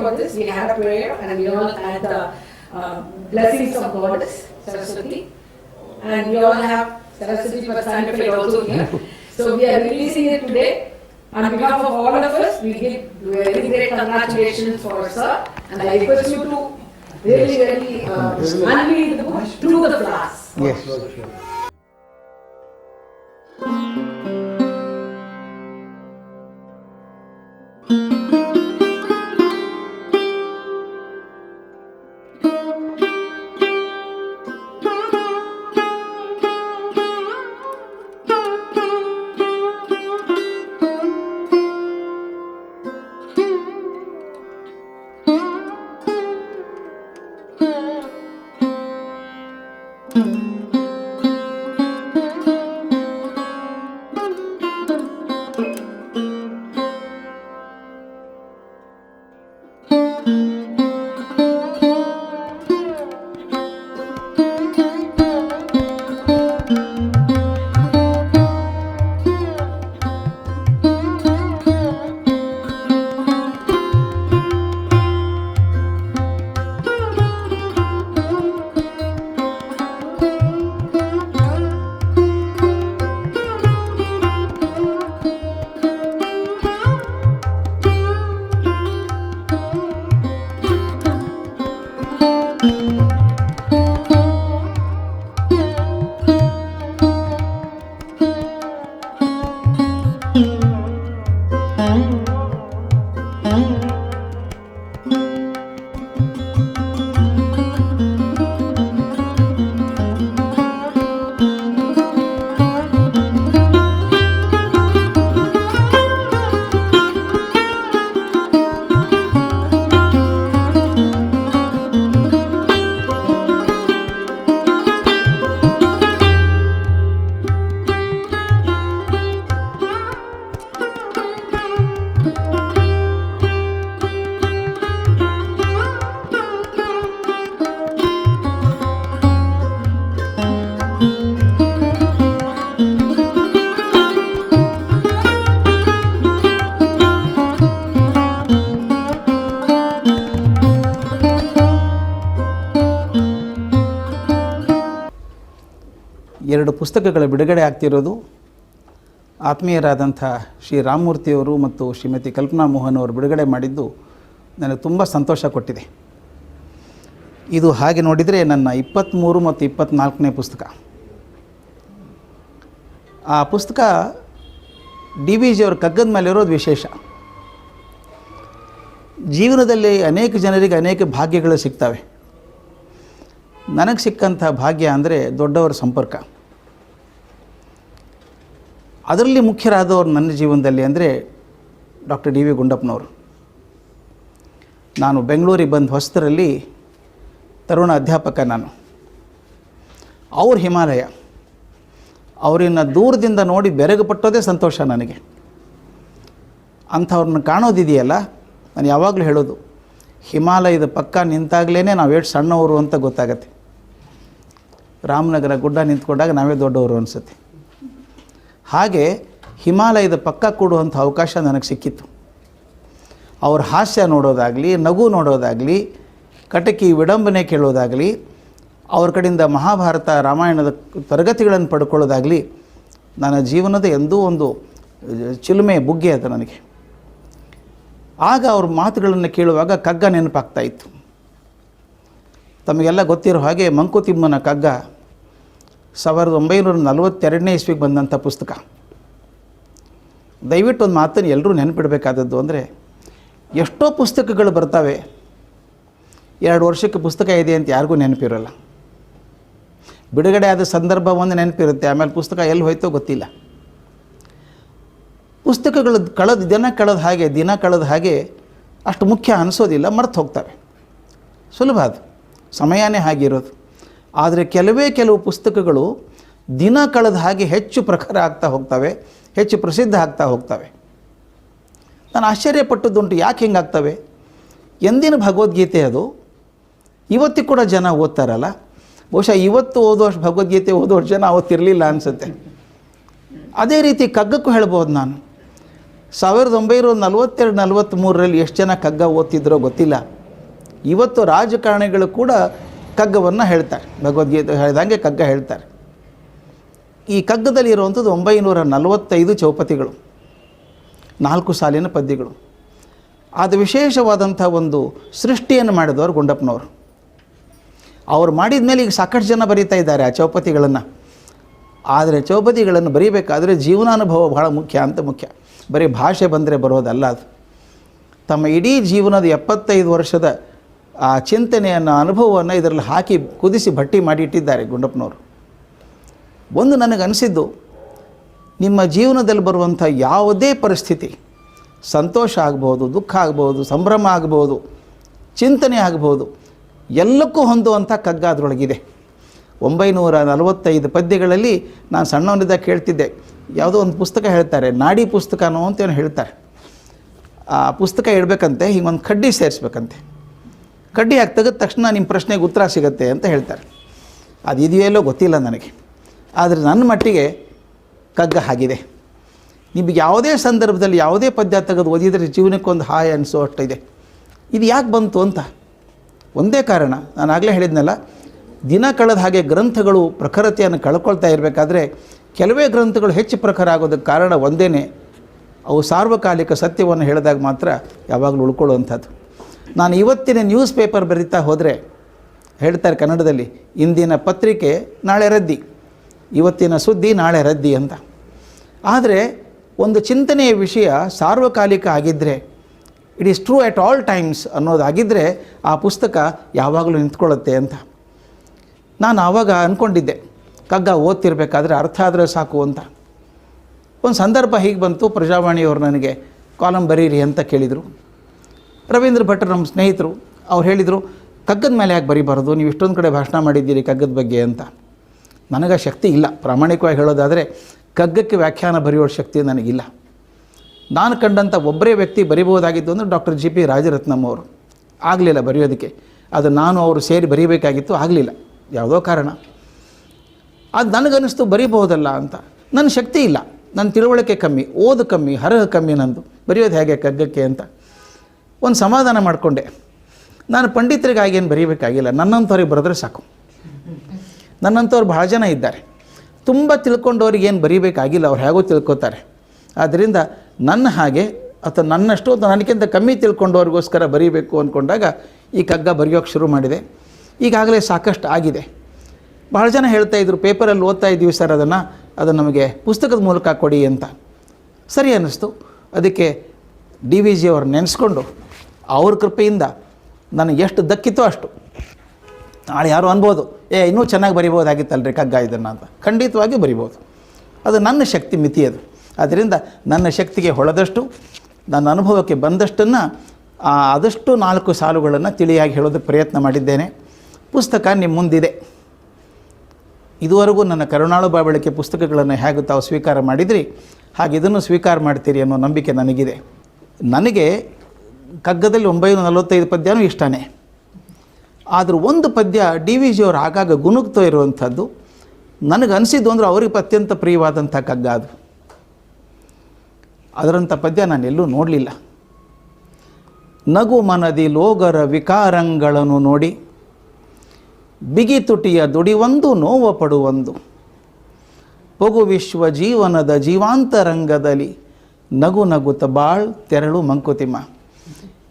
for this, we had a prayer and we all had the uh, blessings of Goddess Saraswati. And we all have Saraswati personified also here. So we are releasing it today. On behalf of all of us, we give very great congratulations for sir. And I request you to really, really uh, the book through the flowers. Yes. Mm-hmm. ಎರಡು ಪುಸ್ತಕಗಳ ಬಿಡುಗಡೆ ಆಗ್ತಿರೋದು. ಆತ್ಮೀಯರಾದಂಥ ಶ್ರೀ ರಾಮಮೂರ್ತಿಯವರು ಮತ್ತು ಶ್ರೀಮತಿ ಕಲ್ಪನಾ ಮೋಹನ್ ಅವರು ಬಿಡುಗಡೆ ಮಾಡಿದ್ದು ನನಗೆ ತುಂಬ ಸಂತೋಷ ಕೊಟ್ಟಿದೆ. ಇದು ಹಾಗೆ ನೋಡಿದರೆ ನನ್ನ ಇಪ್ಪತ್ತ್ಮೂರು ಮತ್ತು ಇಪ್ಪತ್ತ್ನಾಲ್ಕನೇ ಪುಸ್ತಕ. ಆ ಪುಸ್ತಕ ಡಿ ವಿ ಜಿಯವ್ರ ಕಗ್ಗದ ಮೇಲೆ ಇರೋದು ವಿಶೇಷ. ಜೀವನದಲ್ಲಿ ಅನೇಕ ಜನರಿಗೆ ಅನೇಕ ಭಾಗ್ಯಗಳು ಸಿಗ್ತವೆ. ನನಗೆ ಸಿಕ್ಕಂಥ ಭಾಗ್ಯ ಅಂದರೆ ದೊಡ್ಡವರ ಸಂಪರ್ಕ. ಅದರಲ್ಲಿ ಮುಖ್ಯರಾದವರು ನನ್ನ ಜೀವನದಲ್ಲಿ ಅಂದರೆ ಡಾಕ್ಟರ್ ಡಿ ವಿ ಗುಂಡಪ್ಪನವರು. ನಾನು ಬೆಂಗಳೂರಿಗೆ ಬಂದು ಹೊಸದರಲ್ಲಿ ತರುಣ ಅಧ್ಯಾಪಕ ನಾನು. ಅವ್ರ ಹಿಮಾಲಯ. ಅವರನ್ನು ದೂರದಿಂದ ನೋಡಿ ಬೆರಗುಪಟ್ಟೋದೇ ಸಂತೋಷ ನನಗೆ. ಅಂಥವ್ರನ್ನ ಕಾಣೋದಿದೆಯಲ್ಲ? ನಾನು ಯಾವಾಗಲೂ ಹೇಳೋದು, ಹಿಮಾಲಯದ ಪಕ್ಕ ನಿಂತಾಗಲೇ ನಾವು ಎಷ್ಟು ಸಣ್ಣವರು ಅಂತ ಗೊತ್ತಾಗತ್ತೆ. ರಾಮನಗರ ಗುಡ್ಡ ನಿಂತ್ಕೊಂಡಾಗ ನಾವೇ ದೊಡ್ಡವರು ಅನಿಸುತ್ತೆ. ಹಾಗೆ ಹಿಮಾಲಯದ ಪಕ್ಕ ಕೊಡುವಂಥ ಅವಕಾಶ ನನಗೆ ಸಿಕ್ಕಿತ್ತು. ಅವ್ರ ಹಾಸ್ಯ ನೋಡೋದಾಗಲಿ, ನಗು ನೋಡೋದಾಗಲಿ, ಕಟಕಿ ವಿಡಂಬನೆ ಕೇಳೋದಾಗಲಿ, ಅವ್ರ ಕಡೆಯಿಂದ ಮಹಾಭಾರತ ರಾಮಾಯಣದ ತರಗತಿಗಳನ್ನು ಪಡ್ಕೊಳ್ಳೋದಾಗಲಿ, ನನ್ನ ಜೀವನದ ಎಂದೂ ಒಂದು ಚಿಲುಮೆ ಬುಗ್ಗೆ ಅದು ನನಗೆ. ಆಗ ಅವ್ರ ಮಾತುಗಳನ್ನು ಕೇಳುವಾಗ ಕಗ್ಗ ನೆನಪಾಗ್ತಾಯಿತ್ತು ತಮಗೆಲ್ಲ ಗೊತ್ತಿರೋ ಹಾಗೆ ಮಂಕುತಿಮ್ಮನ ಕಗ್ಗ ಸಾವಿರದ ಒಂಬೈನೂರ ನಲವತ್ತೆರಡನೇ ಇಸ್ವಿಗೆ ಬಂದಂಥ ಪುಸ್ತಕ. ದಯವಿಟ್ಟು ಒಂದು ಮಾತನ್ನು ಎಲ್ಲರೂ ನೆನಪಿಡಬೇಕಾದದ್ದು ಅಂದರೆ, ಎಷ್ಟೋ ಪುಸ್ತಕಗಳು ಬರ್ತವೆ. ಎರಡು ವರ್ಷಕ್ಕೆ ಪುಸ್ತಕ ಇದೆ ಅಂತ ಯಾರಿಗೂ ನೆನಪಿರೋಲ್ಲ. ಬಿಡುಗಡೆ ಆದ ಸಂದರ್ಭ ಒಂದು ನೆನಪಿರುತ್ತೆ, ಆಮೇಲೆ ಪುಸ್ತಕ ಎಲ್ಲಿ ಹೋಯ್ತೋ ಗೊತ್ತಿಲ್ಲ. ಪುಸ್ತಕಗಳು ಕಳೆದ, ದಿನ ಕಳೆದ ಹಾಗೆ, ದಿನ ಕಳೆದ ಹಾಗೆ ಅಷ್ಟು ಮುಖ್ಯ ಅನಿಸೋದಿಲ್ಲ, ಮರ್ತು ಹೋಗ್ತವೆ. ಸುಲಭ ಅದು. ಸಮಯನೇ ಹಾಗಿರೋದು. ಆದರೆ ಕೆಲವೇ ಕೆಲವು ಪುಸ್ತಕಗಳು ದಿನ ಕಳೆದ ಹಾಗೆ ಹೆಚ್ಚು ಪ್ರಖರ ಆಗ್ತಾ ಹೋಗ್ತವೆ, ಹೆಚ್ಚು ಪ್ರಸಿದ್ಧ ಆಗ್ತಾ ಹೋಗ್ತವೆ. ನಾನು ಆಶ್ಚರ್ಯಪಟ್ಟದ್ದುಂಟು, ಯಾಕೆ ಹಿಂಗಾಗ್ತವೆ? ಎಂದಿನ ಭಗವದ್ಗೀತೆ ಅದು? ಇವತ್ತಿಗೆ ಕೂಡ ಜನ ಓದ್ತಾರಲ್ಲ? ಬಹುಶಃ ಇವತ್ತು ಓದೋಷ್ಟು ಭಗವದ್ಗೀತೆ ಓದೋಷ್ಟು ಜನ ಅವತ್ತಿರಲಿಲ್ಲ ಅನಿಸುತ್ತೆ. ಅದೇ ರೀತಿ ಕಗ್ಗಕ್ಕೂ ಹೇಳ್ಬೋದು ನಾನು. ಸಾವಿರದ ಒಂಬೈನೂರ ನಲವತ್ತೆರಡು, ನಲವತ್ತ್ಮೂರರಲ್ಲಿ ಎಷ್ಟು ಜನ ಕಗ್ಗ ಓದ್ತಿದ್ರೋ ಗೊತ್ತಿಲ್ಲ. ಇವತ್ತು ರಾಜಕಾರಣಿಗಳು ಕೂಡ ಕಗ್ಗವನ್ನು ಹೇಳ್ತಾರೆ. ಭಗವದ್ಗೀತೆ ಹೇಳಿದಂಗೆ ಕಗ್ಗ ಹೇಳ್ತಾರೆ. ಈ ಕಗ್ಗದಲ್ಲಿ ಇರುವಂಥದ್ದು ಒಂಬೈನೂರ ನಲವತ್ತೈದು ಚೌಪತಿಗಳು, ನಾಲ್ಕು ಸಾಲಿನ ಪದ್ಯಗಳು. ಅದು ವಿಶೇಷವಾದಂಥ ಒಂದು ಸೃಷ್ಟಿಯನ್ನು ಮಾಡಿದವರು ಗುಂಡಪ್ಪನವರು. ಅವ್ರು ಮಾಡಿದ ಮೇಲೆ ಈಗ ಸಾಕಷ್ಟು ಜನ ಬರೀತಾ ಇದ್ದಾರೆ ಆ ಚೌಪತಿಗಳನ್ನು. ಆದರೆ ಚೌಪತಿಗಳನ್ನು ಬರೀಬೇಕಾದರೆ ಜೀವನಾನುಭವ ಬಹಳ ಮುಖ್ಯ ಅಂತ ಮುಖ್ಯ. ಬರೀ ಭಾಷೆ ಬಂದರೆ ಬರೋದಲ್ಲ ಅದು. ತಮ್ಮ ಇಡೀ ಜೀವನದ ಎಪ್ಪತ್ತೈದು ವರ್ಷದ ಆ ಚಿಂತನೆಯನ್ನು, ಅನುಭವವನ್ನು ಇದರಲ್ಲಿ ಹಾಕಿ ಕುದಿಸಿ ಭಟ್ಟಿ ಮಾಡಿ ಇಟ್ಟಿದ್ದಾರೆ ಗುಂಡಪ್ಪನವರು. ಒಂದು ನನಗೆ ಅನಿಸಿದ್ದು, ನಿಮ್ಮ ಜೀವನದಲ್ಲಿ ಬರುವಂಥ ಯಾವುದೇ ಪರಿಸ್ಥಿತಿ, ಸಂತೋಷ ಆಗ್ಬೋದು, ದುಃಖ ಆಗ್ಬೋದು, ಸಂಭ್ರಮ ಆಗ್ಬೋದು, ಚಿಂತನೆ ಆಗ್ಬೋದು, ಎಲ್ಲಕ್ಕೂ ಹೊಂದುವಂಥ ಕಗ್ಗ ಅದರೊಳಗಿದೆ ಒಂಬೈನೂರ ನಲವತ್ತೈದು ಪದ್ಯಗಳಲ್ಲಿ ನಾನು ಸಣ್ಣವನಿದ್ದಾಗ ಕೇಳ್ತಿದ್ದೆ, ಯಾವುದೋ ಒಂದು ಪುಸ್ತಕ ಹೇಳ್ತಾರೆ, ನಾಡಿ ಪುಸ್ತಕನೋ ಅಂತ ಏನೋ ಹೇಳ್ತಾರೆ. ಆ ಪುಸ್ತಕ ಇಡಬೇಕಂತೆ, ಹಿಂಗೊಂದು ಕಡ್ಡಿ ಸೇರಿಸ್ಬೇಕಂತೆ. ಕಡ್ಡಿ ಹಾಕಿ ತೆಗೆದ ತಕ್ಷಣ ನಿಮ್ಮ ಪ್ರಶ್ನೆಗೆ ಉತ್ತರ ಸಿಗುತ್ತೆ ಅಂತ ಹೇಳ್ತಾರೆ. ಅದು ಇದೆಯಲ್ಲೋ ಗೊತ್ತಿಲ್ಲ ನನಗೆ. ಆದರೆ ನನ್ನ ಮಟ್ಟಿಗೆ ಕಗ್ಗ ಆಗಿದೆ. ನಿಮಗೆ ಯಾವುದೇ ಸಂದರ್ಭದಲ್ಲಿ ಯಾವುದೇ ಪದ್ಯ ತೆಗೆದು ಓದಿದರೆ ಜೀವನಕ್ಕೊಂದು ಹಾಯ್ ಅನಿಸೋ ಅಷ್ಟಿದೆ. ಇದು ಯಾಕೆ ಬಂತು ಅಂತ? ಒಂದೇ ಕಾರಣ. ನಾನು ಆಗಲೇ ಹೇಳಿದ್ನಲ್ಲ, ದಿನ ಕಳೆದ ಹಾಗೆ ಗ್ರಂಥಗಳು ಪ್ರಖರತೆಯನ್ನು ಕಳ್ಕೊಳ್ತಾ ಇರಬೇಕಾದ್ರೆ ಕೆಲವೇ ಗ್ರಂಥಗಳು ಹೆಚ್ಚು ಪ್ರಖರ ಆಗೋದಕ್ಕೆ ಕಾರಣ ಒಂದೇ ಅವು ಸಾರ್ವಕಾಲಿಕ ಸತ್ಯವನ್ನು ಹೇಳಿದಾಗ ಮಾತ್ರ ಯಾವಾಗಲೂ ಉಳ್ಕೊಳ್ಳುವಂಥದ್ದು. ನಾನು ಇವತ್ತಿನ ನ್ಯೂಸ್ ಪೇಪರ್ ಬರೀತಾ ಹೋದರೆ, ಹೇಳ್ತಾರೆ ಕನ್ನಡದಲ್ಲಿ, ಇಂದಿನ ಪತ್ರಿಕೆ ನಾಳೆ ರದ್ದಿ, ಇವತ್ತಿನ ಸುದ್ದಿ ನಾಳೆ ರದ್ದಿ ಅಂತ. ಆದರೆ ಒಂದು ಚಿಂತನೆಯ ವಿಷಯ ಸಾರ್ವಕಾಲಿಕ ಆಗಿದ್ದರೆ it is true at all times ಅನ್ನೋದಾಗಿದ್ದರೆ ಆ ಪುಸ್ತಕ ಯಾವಾಗಲೂ ನಿಂತ್ಕೊಳ್ಳುತ್ತೆ ಅಂತ. ನಾನು ಆವಾಗ ಅಂದ್ಕೊಂಡಿದ್ದೆ ಕಗ್ಗ ಓದ್ತಿರ್ಬೇಕಾದ್ರೆ ಅರ್ಥ ಆದರೆ ಸಾಕು ಅಂತ. ಒಂದು ಸಂದರ್ಭ ಹೀಗೆ ಬಂತು ಪ್ರಜಾವಾಣಿಯವರು ನನಗೆ ಕಾಲಮ್ ಬರೀರಿ ಅಂತ ಕೇಳಿದರು. ರವೀಂದ್ರ ಭಟ್ ನಮ್ಮ ಸ್ನೇಹಿತರು, ಅವ್ರು ಹೇಳಿದರು, ಕಗ್ಗದ ಮೇಲೆ ಯಾಕೆ ಬರೀಬಾರ್ದು? ನೀವು ಇಷ್ಟೊಂದು ಕಡೆ ಭಾಷಣ ಮಾಡಿದ್ದೀರಿ ಕಗ್ಗದ ಬಗ್ಗೆ ಅಂತ. ನನಗೆ ಶಕ್ತಿ ಇಲ್ಲ. ಪ್ರಾಮಾಣಿಕವಾಗಿ ಹೇಳೋದಾದರೆ, ಕಗ್ಗಕ್ಕೆ ವ್ಯಾಖ್ಯಾನ ಬರೆಯೋ ಶಕ್ತಿ ನನಗಿಲ್ಲ. ನಾನು ಕಂಡಂಥ ಒಬ್ಬರೇ ವ್ಯಕ್ತಿ ಬರಿಬೋದಾಗಿದ್ದು ಅಂದರೆ ಡಾಕ್ಟರ್ ಜಿ ಪಿ ರಾಜರತ್ನಂ ಅವರು. ಆಗಲಿಲ್ಲ ಬರೆಯೋದಕ್ಕೆ. ಅದು ನಾನು ಅವರು ಸೇರಿ ಬರೀಬೇಕಾಗಿತ್ತು, ಆಗಲಿಲ್ಲ. ಯಾವುದೋ ಕಾರಣ. ಅದು ನನಗನ್ನಿಸ್ತು ಬರೀಬಹುದಲ್ಲ ಅಂತ. ನನ್ನ ಶಕ್ತಿ ಇಲ್ಲ. ನನ್ನ ತಿಳುವಳಿಕೆ ಕಮ್ಮಿ, ಓದು ಕಮ್ಮಿ ಹರಹ ಕಮ್ಮಿ ನಂದು. ಬರೆಯೋದು ಹೇಗೆ ಕಗ್ಗಕ್ಕೆ ಅಂತ. ಒಂದು ಸಮಾಧಾನ ಮಾಡಿಕೊಂಡೆ. ನಾನು ಪಂಡಿತರಿಗಾಗಿ ಏನು ಬರೀಬೇಕಾಗಿಲ್ಲ, ನನ್ನಂಥವ್ರಿಗೆ ಬರೆದ್ರೆ ಸಾಕು. ನನ್ನಂಥವ್ರು ಭಾಳ ಜನ ಇದ್ದಾರೆ. ತುಂಬ ತಿಳ್ಕೊಂಡವ್ರಿಗೆ ಏನು ಬರೀಬೇಕಾಗಿಲ್ಲ, ಅವ್ರು ಹೇಗೋ ತಿಳ್ಕೊತಾರೆ. ಆದ್ದರಿಂದ ನನ್ನ ಹಾಗೆ, ಅಥವಾ ನನ್ನಷ್ಟು ಅಥವಾ ನನಗಿಂತ ಕಮ್ಮಿ ತಿಳ್ಕೊಂಡವ್ರಿಗೋಸ್ಕರ ಬರೀಬೇಕು ಅಂದ್ಕೊಂಡಾಗ ಈ ಕಗ್ಗ ಬರೆಯೋಕ್ಕೆ ಶುರು ಮಾಡಿದೆ. ಈಗಾಗಲೇ ಸಾಕಷ್ಟು ಆಗಿದೆ. ಭಾಳ ಜನ ಹೇಳ್ತಾ ಇದ್ರು, ಪೇಪರಲ್ಲಿ ಓದ್ತಾ ಇದ್ದೀವಿ ಸರ್, ಅದನ್ನು ಅದು ನಮಗೆ ಪುಸ್ತಕದ ಮೂಲಕ ಕೊಡಿ ಅಂತ. ಸರಿ ಅನ್ನಿಸ್ತು. ಅದಕ್ಕೆ ಡಿ ವಿ ಜಿ ಅವ್ರು ನೆನೆಸ್ಕೊಂಡು ಅವ್ರ ಕೃಪೆಯಿಂದ ನನಗೆ ಎಷ್ಟು ದಕ್ಕಿತೋ ಅಷ್ಟು. ನಾಳೆ ಯಾರು ಅನ್ಬೋದು, ಏ, ಇನ್ನೂ ಚೆನ್ನಾಗಿ ಬರಿಬೋದಾಗಿತ್ತಲ್ರಿ ಕಗ್ಗ ಇದನ್ನು ಅಂತ. ಖಂಡಿತವಾಗಿ ಬರಿಬೋದು. ಅದು ನನ್ನ ಶಕ್ತಿ ಮಿತಿ ಅದು. ಅದರಿಂದ ನನ್ನ ಶಕ್ತಿಗೆ ಹೊಳೆದಷ್ಟು, ನನ್ನ ಅನುಭವಕ್ಕೆ ಬಂದಷ್ಟನ್ನು ಆದಷ್ಟು ನಾಲ್ಕು ಸಾಲುಗಳನ್ನು ತಿಳಿಯಾಗಿ ಹೇಳೋದಕ್ಕೆ ಪ್ರಯತ್ನ ಮಾಡಿದ್ದೇನೆ. ಪುಸ್ತಕ ನಿಮ್ಮ ಮುಂದಿದೆ. ಇದುವರೆಗೂ ನನ್ನ ಕರುಣಾಳು ಬಾಬಳಿಕೆ ಪುಸ್ತಕಗಳನ್ನು ಹೇಗೆ ತಾವು ಸ್ವೀಕಾರ ಮಾಡಿದ್ರಿ? ಹಾಗೆ ಇದನ್ನು ಸ್ವೀಕಾರ ಮಾಡ್ತೀರಿ ಅನ್ನೋ ನಂಬಿಕೆ ನನಗಿದೆ. ನನಗೆ ಕಗ್ಗದಲ್ಲಿ ಒಂಬೈನೂರ ನಲವತ್ತೈದು ಪದ್ಯನೂ ಇಷ್ಟನೇ. ಆದರೂ ಒಂದು ಪದ್ಯ ಡಿ ವಿ ಜಿಯವರು ಆಗಾಗ ಗುಣುಗ್ತಾ ಇರುವಂಥದ್ದು, ನನಗೆ ಅನಿಸಿದ್ದು ಅಂದರೆ ಅವ್ರಿಗೆ ಅತ್ಯಂತ ಪ್ರಿಯವಾದಂಥ ಕಗ್ಗ ಅದು. ಅದರಂಥ ಪದ್ಯ ನಾನು ಎಲ್ಲೂ ನೋಡಲಿಲ್ಲ. ನಗು ಮನದಿ ಲೋಗರ ವಿಕಾರಂಗಳನ್ನು ನೋಡಿ, ಬಿಗಿ ತುಟಿಯ ದುಡಿವೊಂದು ನೋವ ಪಡುವೊಂದು. ಪೊಗು ವಿಶ್ವ ಜೀವನದ ಜೀವಾಂತರಂಗದಲ್ಲಿ ನಗು ನಗುತ ಬಾಳ್ ತೆರಳು ಮಂಕುತಿಮ್ಮ.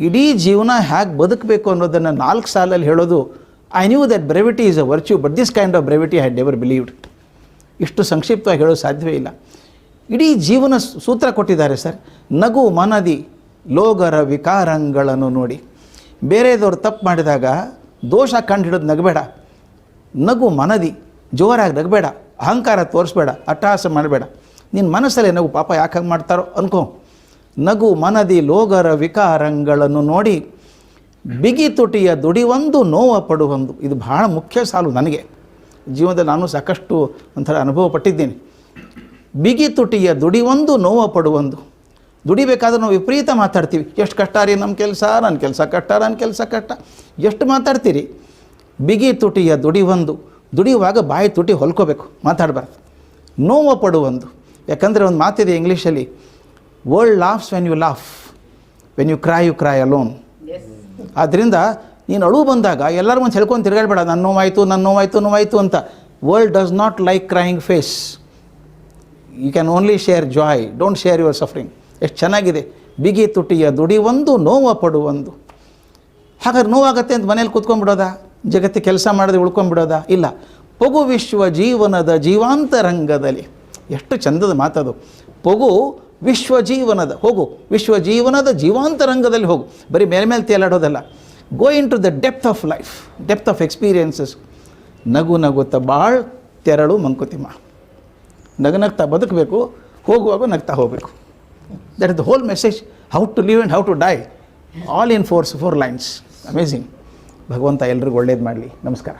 ಇಡೀ ಜೀವನ ಹೇಗೆ ಬದುಕಬೇಕು ಅನ್ನೋದನ್ನು ನಾಲ್ಕು ಸಾಲಲ್ಲಿ ಹೇಳೋದು I knew that brevity is a virtue but this kind of brevity had never believed ಇಷ್ಟು ಸಂಕ್ಷಿಪ್ತವಾಗಿ ಹೇಳೋ ಸಾಧ್ಯವೇ ಇಲ್ಲ. ಇಡೀ ಜೀವನ ಸೂತ್ರ ಕೊಟ್ಟಿದ್ದಾರೆ ಸರ್. ನಗು ಮನದಿ, ಲೋಗರ ವಿಕಾರಗಳನ್ನು ನೋಡಿ. ಬೇರೆದವ್ರು ತಪ್ಪು ಮಾಡಿದಾಗ ದೋಷ ಕಂಡು ಹಿಡಿದು ನಗಬೇಡ. ನಗು ಮನದಿ, ಜೋರಾಗಿ ನಗಬೇಡ. ಅಹಂಕಾರ ತೋರಿಸ್ಬೇಡ. ಅಟ್ಟಹಾಸ ಮಾಡಬೇಡ. ನಿನ್ನ ಮನಸ್ಸಲ್ಲೇ ನಗು ಪಾಪ ಯಾಕೆ ಹಂಗೆ ಮಾಡ್ತಾರೋ ಅನ್ಕೋ. ನಗು ಮನದಿ ಲೋಗರ ವಿಕಾರಗಳನ್ನು ನೋಡಿ ಬಿಗಿ ತುಟಿಯ ದುಡಿವೊಂದು ನೋವ ಪಡುವೊಂದು. ಇದು ಬಹಳ ಮುಖ್ಯ ಸಾಲು ನನಗೆ. ಜೀವನದಲ್ಲಿ ನಾನು ಸಾಕಷ್ಟು ಒಂಥರ ಅನುಭವ ಪಟ್ಟಿದ್ದೀನಿ. ಬಿಗಿ ತುಟಿಯ ದುಡಿವೊಂದು ನೋವ ಪಡುವೊಂದು. ದುಡಿಬೇಕಾದ್ರೆ ನಾವು ವಿಪರೀತ ಮಾತಾಡ್ತೀವಿ. ಎಷ್ಟು ಕಷ್ಟ ರೀ ನಮ್ಮ ಕೆಲಸ, ನನ್ನ ಕೆಲಸ ಕಷ್ಟ, ನನ್ನ ಕೆಲಸ ಕಷ್ಟ. ಎಷ್ಟು ಮಾತಾಡ್ತೀರಿ? ಬಿಗಿ ತುಟಿಯ ದುಡಿವೊಂದು. ದುಡಿಯುವಾಗ ಬಾಯಿ ತುಟಿ ಹೊಲ್ಕೋಬೇಕು. ಮಾತಾಡಬಾರ್ದು. ನೋವು ಪಡುವೊಂದು. ಯಾಕಂದರೆ ಒಂದು ಮಾತಿದೆ ಇಂಗ್ಲೀಷಲ್ಲಿ world laughs when you laugh when you cry you cry alone ಆದ್ದರಿಂದ ನೀನು ಅಳು ಬಂದಾಗ ಎಲ್ಲರೂ ಒಂದು ಹೇಳ್ಕೊಂಡು ತಿರುಗಾಡಬೇಡ ನನ್ನ ನೋವಾಯಿತು ನನ್ನ ನೋವಾಯಿತು ನೋವಾಯಿತು ಅಂತ. World does not like crying face you can only share joy don't share your suffering ಎಷ್ಟು ಚೆನ್ನಾಗಿದೆ. ಬಿಗಿ ತುಟಿಯ ದುಡಿ ಒಂದು ನೋವ ಪಡುವೊಂದು ಹಾಗಾದ್ರೆ ನೋವಾಗತ್ತೆ ಅಂತ ಮನೇಲಿ ಕೂತ್ಕೊಂಡ್ಬಿಡೋದಾ? ಜಗತ್ತಿಗೆ ಕೆಲಸ ಮಾಡದೆ ಉಳ್ಕೊಂಡ್ಬಿಡೋದಾ? ಇಲ್ಲ. ಪಗು ವಿಶ್ವ ಜೀವನದ ಜೀವಾಂತರಂಗದಲ್ಲಿ. ಎಷ್ಟು ಚಂದದ ಮಾತದು. ಪೊಗು ವಿಶ್ವ ಜೀವನದ ಹೋಗು ವಿಶ್ವ ಜೀವನದ ಜೀವಾಂತರಂಗದಲ್ಲಿ ಹೋಗು. ಬರೀ ಮೇಲೆ ಮೇಲೆ ತೇಲಾಡೋದಲ್ಲ. Go in to the depth of life depth of experiences ನಗು ನಗುತ್ತ ಭಾಳ ತೆರಳು ಮಂಕುತಿಮ್ಮ. ನಗು ನಗ್ತಾ ಬದುಕಬೇಕು, ಹೋಗುವಾಗ ನಗ್ತಾ ಹೋಗಬೇಕು. That is the whole message how to live and how to die all in fours four lines amazing ಭಗವಂತ ಎಲ್ರಿಗೂ ಒಳ್ಳೇದು ಮಾಡಲಿ. ನಮಸ್ಕಾರ.